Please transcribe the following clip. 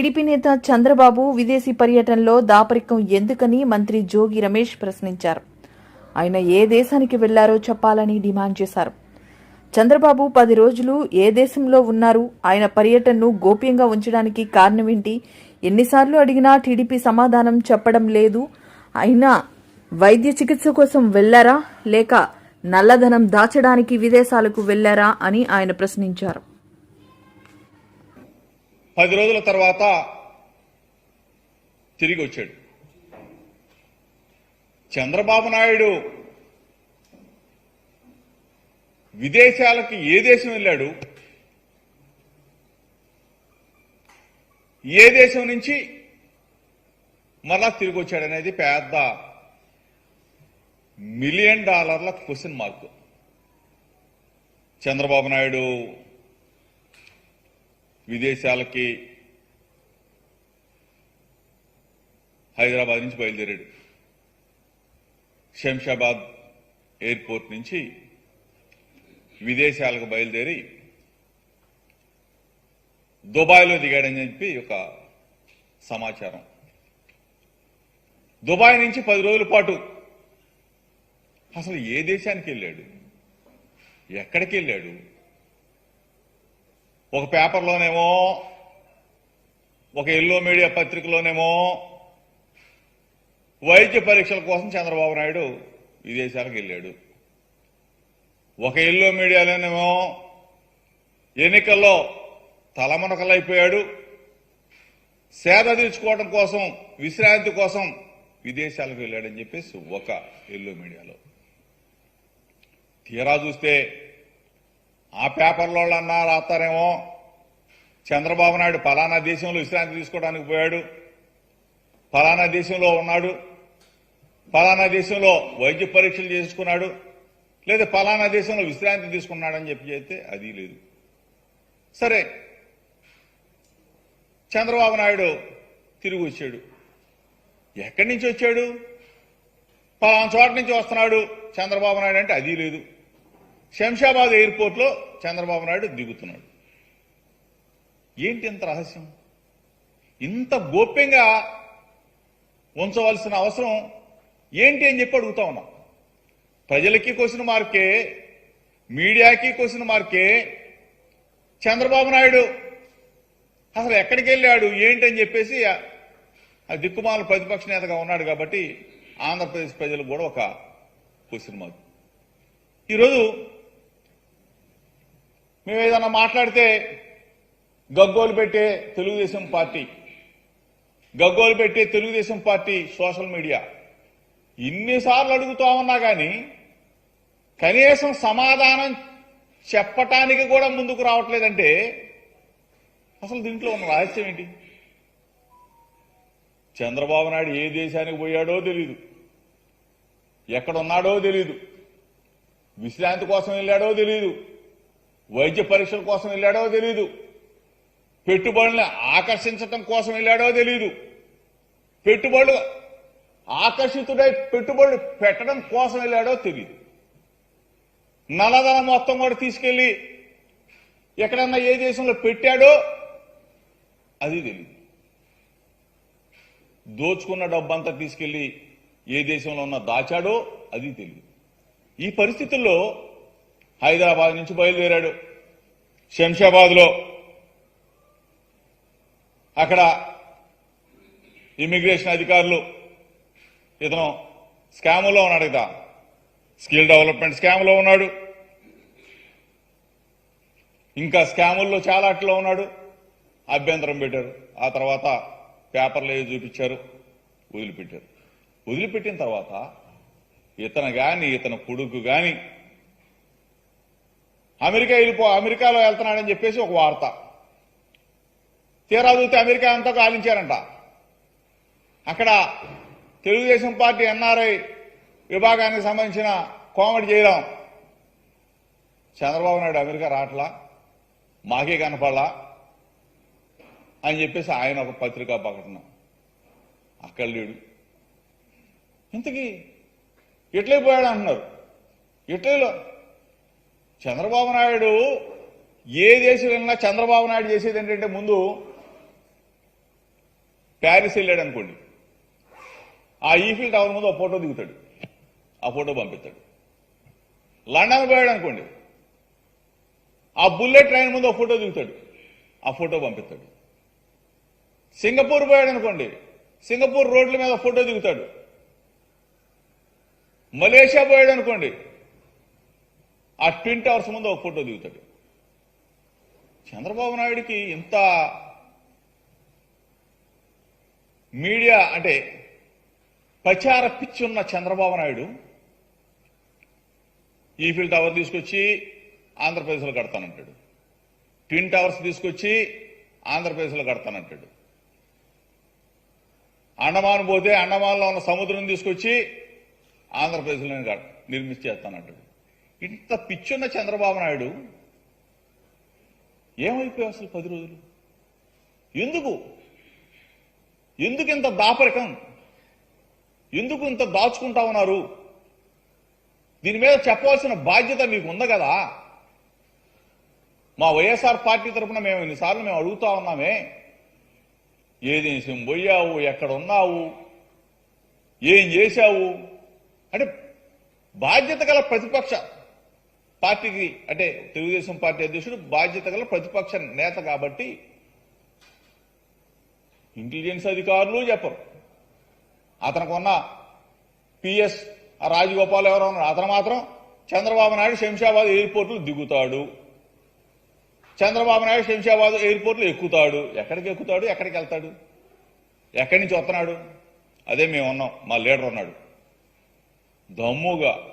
TDP నేత చంద్రబాబు విదేశీ పర్యటనలో దాపరికం ఎందుకని మంత్రి జోగి రమేష్ ప్రశ్నించారు. ఆయన ఏ దేశానికి వెళ్ళారో చెప్పాలని డిమాండ్ చేశారు. చంద్రబాబు పది రోజులు ఏ దేశంలో ఉన్నారు ఆయన పర్యటనను గోప్యంగా ఉంచడానికి కారణమేంటి ఎన్నిసార్లు అడిగినా టీడీపీ సమాధానం చెప్పడం లేదు అయినా వైద్య చికిత్స కోసం వెళ్ళారా లేక నల్లధనం దాచడానికి విదేశాలకు వెళ్ళారా అని ఆయన ప్రశ్నించారు. పది రోజుల తర్వాత తిరిగి వచ్చాడు. చంద్రబాబు నాయుడు విదేశాలకు ఏ దేశం వెళ్ళాడు? ఏ దేశం నుంచి మరలా తిరిగి వచ్చాడనేది పెద్ద మిలియన్ డాలర్ల క్వశ్చన్ మార్క్. చంద్రబాబు నాయుడు విదేశాలకి హైదరాబాద్ నుంచి బయలుదేరాడు. శంషాబాద్ ఎయిర్పోర్ట్ నుంచి విదేశాలకు బయలుదేరి దుబాయ్లో దిగాడని చెప్పి ఒక సమాచారం. దుబాయ్ నుంచి పది రోజుల పాటు అసలు ఏ దేశానికి వెళ్ళాడు? ఎక్కడికి వెళ్ళాడు? ఒక పేపర్లోనేమో ఒక ఎల్లో మీడియా పత్రికలోనేమో వైద్య పరీక్షల కోసం చంద్రబాబు నాయుడు విదేశాలకు వెళ్ళాడు. ఒక ఎల్లో మీడియాలోనేమో ఎన్నికల్లో తలమునకలైపోయాడు. సేద తీర్చుకోవడం కోసం విశ్రాంతి కోసం విదేశాలకు వెళ్ళాడని చెప్పేసి ఒక ఎల్లో మీడియాలో. తీరా చూస్తే ఆ పేపర్లో అన్నా రాస్తారేమో. చంద్రబాబు నాయుడు ఫలానా దేశంలో విశ్రాంతి తీసుకోవడానికి పోయాడు. ఫలానా దేశంలో ఉన్నాడు. ఫలానా దేశంలో వైద్య పరీక్షలు చేసుకున్నాడు లేదా ఫలానా దేశంలో విశ్రాంతి తీసుకున్నాడని చెప్పి చెప్తే అది లేదు. సరే. చంద్రబాబు నాయుడు తిరిగి వచ్చాడు. ఎక్కడి నుంచి వచ్చాడు? పలానా చోట నుంచి వస్తున్నాడు చంద్రబాబు నాయుడు అంటే అది లేదు. శంషాబాద్ ఎయిర్పోర్ట్లో చంద్రబాబు నాయుడు దిగుతున్నాడు. ఏంటి ఇంత రహస్యం? ఇంత గోప్యంగా ఉంచవలసిన అవసరం ఏంటి అని చెప్పి అడుగుతా ఉన్నాం. ప్రజలకి క్వశ్చన్ మార్కే మీడియాకి క్వశ్చన్ మార్కే చంద్రబాబు నాయుడు. అసలు ఎక్కడికి వెళ్ళాడు? ఏంటి అని చెప్పేసి ఆ- దిక్కుమాల ప్రతిపక్ష నేతగా ఉన్నాడు కాబట్టి ఆంధ్రప్రదేశ్ ప్రజలకు కూడా ఒక క్వశ్చన్ మార్క్. ఈరోజు మేము ఏదైనా మాట్లాడితే గగ్గోలు పెట్టే తెలుగుదేశం పార్టీ గగ్గోలు పెట్టే తెలుగుదేశం పార్టీ సోషల్ మీడియా. ఇన్నిసార్లు అడుగుతా ఉన్నా కానీ కనీసం సమాధానం చెప్పటానికి కూడా ముందుకు రావట్లేదంటే అసలు దీంట్లో ఉన్న రహస్యం ఏంటి? చంద్రబాబు నాయుడు ఏ దేశానికి పోయాడో తెలీదు. ఎక్కడున్నాడో తెలీదు. విశ్రాంతి కోసం వెళ్ళాడో తెలీదు. వైద్య పరీక్షల కోసం వెళ్ళాడో తెలీదు. పెట్టుబడుల్ని ఆకర్షించటం కోసం వెళ్ళాడో తెలీదు. పెట్టుబడులు ఆకర్షితుడై పెట్టుబడులు పెట్టడం కోసం వెళ్ళాడో తెలియదు నల్లధనం మొత్తం కూడా తీసుకెళ్ళి ఎక్కడన్నా ఏ దేశంలో పెట్టాడో అది తెలియదు దోచుకున్న డబ్బంతా తీసుకెళ్ళి ఏ దేశంలో ఉన్న దాచాడో అది తెలియదు ఈ పరిస్థితుల్లో హైదరాబాద్ నుంచి బయలుదేరాడు. శంషాబాద్లో అక్కడ ఇమిగ్రేషన్ అధికారులు ఇతను స్కాములో ఉన్నాడు కదా స్కిల్ డెవలప్మెంట్ స్కామ్లో ఉన్నాడు. ఇంకా స్కాముల్లో చాలా అట్లా ఉన్నాడు. అభ్యంతరం పెట్టారు. ఆ తర్వాత పేపర్లు ఏవి చూపించారు? వదిలిపెట్టారు. వదిలిపెట్టిన తర్వాత ఇతను కానీ ఇతను కొడుకు కానీ అమెరికా వెళ్ళిపో అమెరికాలో వెళ్తున్నాడని చెప్పేసి ఒక వార్త. తీరా చూస్తే అమెరికా అంతా కాలించారంట అక్కడ తెలుగుదేశం పార్టీ ఎన్ఆర్ఐ విభాగానికి సంబంధించిన కోమటి జయరాం చంద్రబాబు నాయుడు అమెరికా రావట్లా? మాకే కనపడలా? అని చెప్పేసి ఆయన ఒక పత్రికా ప్రకటన. అక్కడ లేడు. ఇంతకీ ఇట్లే పోయాడు అంటున్నారు? ఇట్లీలో చంద్రబాబు నాయుడు ఏ దేశం వెళ్ళినా చంద్రబాబు నాయుడు చేసేది ఏంటంటే ముందు ప్యారిస్ వెళ్ళాడు అనుకోండి. ఆ ఈఫిల్ టవర్ ముందు ఆ ఫోటో దిగుతాడు. ఆ ఫోటో పంపిస్తాడు. లండన్ పోయాడు అనుకోండి. ఆ బుల్లెట్ ట్రైన్ ముందు ఒక ఫోటో దిగుతాడు. ఆ ఫోటో పంపిస్తాడు. సింగపూర్ పోయాడు అనుకోండి. సింగపూర్ రోడ్ల మీద ఫోటో దిగుతాడు. మలేషియా పోయాడు అనుకోండి. ఆ ట్విన్ టవర్స్ ముందు ఒక ఫోటో దిగుతాడు. చంద్రబాబు నాయుడికి ఇంత మీడియా అంటే ప్రచార పిచ్చి ఉన్న చంద్రబాబు నాయుడు ఈఫిల్ టవర్ తీసుకొచ్చి ఆంధ్రప్రదేశ్లో కడతానంటాడు. ట్విన్ టవర్స్ తీసుకొచ్చి ఆంధ్రప్రదేశ్లో కడతానంటాడు. అండమాన్ పోతే అండమాన్లో ఉన్న సముద్రం తీసుకొచ్చి ఆంధ్రప్రదేశ్లో నేను నిర్మించి చేస్తానంటాడు ఇంత పిచ్చున్న చంద్రబాబు నాయుడు ఏమైపోయావు అసలు పది రోజులు? ఎందుకు? ఎందుకు ఇంత దాపరికం? ఎందుకు ఇంత దాచుకుంటా ఉన్నారు? దీని మీద చెప్పవలసిన బాధ్యత మీకు ఉంది కదా? మా వైఎస్ఆర్ పార్టీ తరఫున మేము ఇన్నిసార్లు మేము అడుగుతా ఉన్నామే. ఏ దేశం పోయావు ఎక్కడ ఉన్నావు ఏం చేశావు? అంటే బాధ్యత గల ప్రతిపక్ష పార్టీకి అంటే తెలుగుదేశం పార్టీ అధ్యక్షుడు బాధ్యత గల ప్రతిపక్ష నేత కాబట్టి ఇంటెలిజెన్స్ అధికారులు చెప్పరు. అతనికి ఉన్న పిఎస్ రాజగోపాల్ ఎవరో ఉన్నారు అతను మాత్రం చంద్రబాబు నాయుడు శంషాబాద్ ఎయిర్పోర్ట్లో దిగుతాడు. చంద్రబాబు నాయుడు శంషాబాద్ ఎయిర్పోర్ట్లో ఎక్కుతాడు. ఎక్కడికి ఎక్కుతాడు? ఎక్కడికి వెళ్తాడు? ఎక్కడి నుంచి వస్తున్నాడు? అదే మేము ఉన్నాం. మా లీడర్ ఉన్నాడు. దమ్ముగా